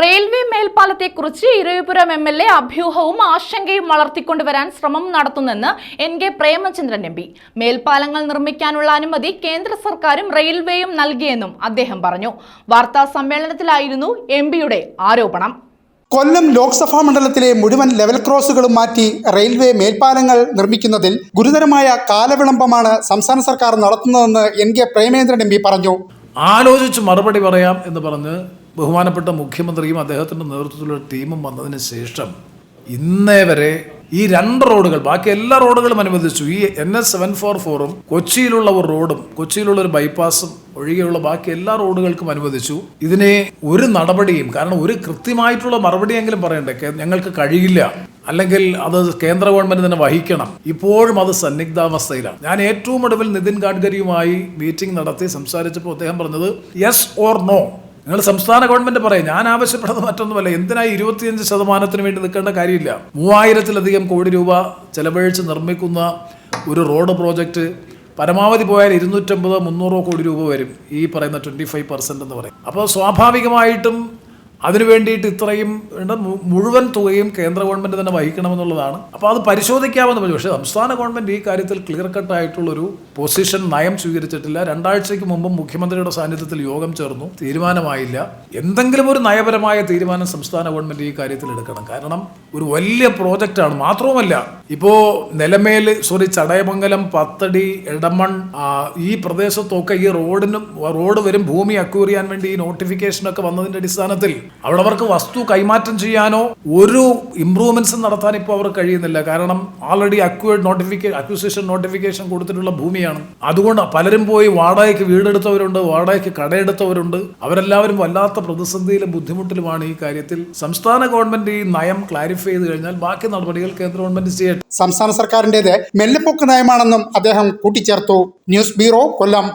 Railway മേൽപ്പാലത്തെക്കുറിച്ച് Iravipuram M L A അഭ്യൂഹവും ആശങ്കയും വളർത്തിക്കൊണ്ടുവരാൻ ശ്രമം നടത്തുന്നെന്ന് N K Premachandran M P. മേൽപ്പാലങ്ങൾ നിർമ്മിക്കാനുള്ള അനുമതി കേന്ദ്ര സർക്കാരും റെയിൽവേയും നൽകിയെന്നും അദ്ദേഹം പറഞ്ഞു. വാർത്താ സമ്മേളനത്തിലായിരുന്നു എം പിയുടെ ആരോപണം. കൊല്ലം ലോക്സഭാ മണ്ഡലത്തിലെ മുഴുവൻ ലെവൽ ക്രോസുകളും മാറ്റി റെയിൽവേ മേൽപ്പാലങ്ങൾ നിർമ്മിക്കുന്നതിൽ ഗുരുതരമായ കാലവിളംബമാണ് സംസ്ഥാന സർക്കാർ നടത്തുന്നതെന്ന് N K Premendran M P പറഞ്ഞു. ആലോചിച്ച് മറുപടി പറയാം എന്ന് പറഞ്ഞ് ബഹുമാനപ്പെട്ട മുഖ്യമന്ത്രിയും അദ്ദേഹത്തിന്റെ നേതൃത്വത്തിലുള്ള ടീമും വന്നതിന് ശേഷം ഇന്നേ വരെ ഈ രണ്ട് റോഡുകൾ ബാക്കി എല്ലാ റോഡുകളും അനുവദിച്ചു. ഈ എൻ എസ് സെവൻ ഫോർ ഫോറും കൊച്ചിയിലുള്ള ഒരു റോഡും കൊച്ചിയിലുള്ള ഒരു ബൈപ്പാസും ഒഴികെയുള്ള ബാക്കി എല്ലാ റോഡുകൾക്കും അനുവദിച്ചു. ഇതിനെ ഒരു നടപടിയും കാരണം ഒരു കൃത്യമായിട്ടുള്ള മറുപടിയെങ്കിലും പറയണ്ടേ? ഞങ്ങൾക്ക് കഴിയില്ല. അല്ലെങ്കിൽ അത് കേന്ദ്ര ഗവൺമെന്റ് തന്നെ വഹിക്കണം. ഇപ്പോഴും അത് സന്നിഗ്ധാവസ്ഥയിലാണ്. ഞാൻ ഏറ്റവും ഒടുവിൽ നിതിൻ ഗഡ്കരിയുമായി മീറ്റിംഗ് നടത്തി സംസാരിച്ചപ്പോൾ അദ്ദേഹം പറഞ്ഞത് യെസ് ഓർ നോ നിങ്ങൾ സംസ്ഥാന ഗവൺമെന്റ് പറയും ഞാൻ ആവശ്യപ്പെടുന്നത് മറ്റൊന്നുമല്ല എന്തിനായി ഇരുപത്തിയഞ്ച് ശതമാനത്തിന് വേണ്ടി നിൽക്കേണ്ട കാര്യമില്ല. മൂവായിരത്തിലധികം കോടി രൂപ ചെലവഴിച്ച് നിർമ്മിക്കുന്ന ഒരു റോഡ് പ്രോജക്റ്റ് പരമാവധി പോയാൽ ഇരുന്നൂറ്റമ്പതോ മുന്നൂറോ കോടി രൂപ വരും ഈ പറയുന്ന ട്വന്റി ഫൈവ് പെർസെന്റ് എന്ന് പറയും. അപ്പോൾ സ്വാഭാവികമായിട്ടും അതിനു വേണ്ടിയിട്ട് ഇത്രയും മുഴുവൻ തുകയും കേന്ദ്ര ഗവൺമെന്റ് തന്നെ വഹിക്കണമെന്നുള്ളതാണ്. അപ്പോൾ അത് പരിശോധിക്കാമെന്ന് പറഞ്ഞു. പക്ഷേ സംസ്ഥാന ഗവൺമെന്റ് ഈ കാര്യത്തിൽ ക്ലിയർ കട്ട് ആയിട്ടുള്ളൊരു പൊസിഷൻ നയം സ്വീകരിച്ചിട്ടില്ല. രണ്ടാഴ്ചയ്ക്ക് മുമ്പ് മുഖ്യമന്ത്രിയുടെ സാന്നിധ്യത്തിൽ യോഗം ചേർന്നു. തീരുമാനമായില്ല. എന്തെങ്കിലും ഒരു നയപരമായ തീരുമാനം സംസ്ഥാന ഗവൺമെന്റ് ഈ കാര്യത്തിൽ എടുക്കണം. കാരണം ഒരു വലിയ പ്രോജക്റ്റാണ് മാത്രവുമല്ല ഇപ്പോൾ നിലമേൽ സോറി ചടയമംഗലം പത്തടി എടമൺ ഈ പ്രദേശത്തൊക്കെ ഈ റോഡിനും റോഡ് വരും ഭൂമി അക്വയർ ചെയ്യാൻ വേണ്ടി ഈ നോട്ടിഫിക്കേഷനൊക്കെ വന്നതിന്റെ അടിസ്ഥാനത്തിൽ അവിടെ അവർക്ക് വസ്തു കൈമാറ്റം ചെയ്യാനോ ഒരു ഇംപ്രൂവ്മെന്റ്സ് നടത്താൻ ഇപ്പോൾ അവർക്ക് കഴിയുന്നില്ല. കാരണം already acquired notification acquisition notification കൊടുത്തിട്ടുള്ള ഭൂമിയാണ്. അതുകൊണ്ട് പലരും പോയി വാടകയ്ക്ക് വീടെടുത്തവരുണ്ട് വാടകയ്ക്ക് കടയെടുത്തവരുണ്ട്. അവരെല്ലാവരും വല്ലാത്ത പ്രതിസന്ധിയിലും ബുദ്ധിമുട്ടിലുമാണ് ഈ കാര്യത്തിൽ. സംസ്ഥാന ഗവൺമെന്റ് ഈ നയം ക്ലാരിഫൈ ചെയ്ത് കഴിഞ്ഞാൽ ബാക്കി നടപടികൾ കേന്ദ്ര ഗവൺമെന്റ് ചെയ്യട്ടെ. സംസ്ഥാന സർക്കാരിന്റെ മെല്ലപ്പൊക്ക് നയമാണെന്നും അദ്ദേഹം കൂട്ടിച്ചേർത്തു. News bureau Kollam.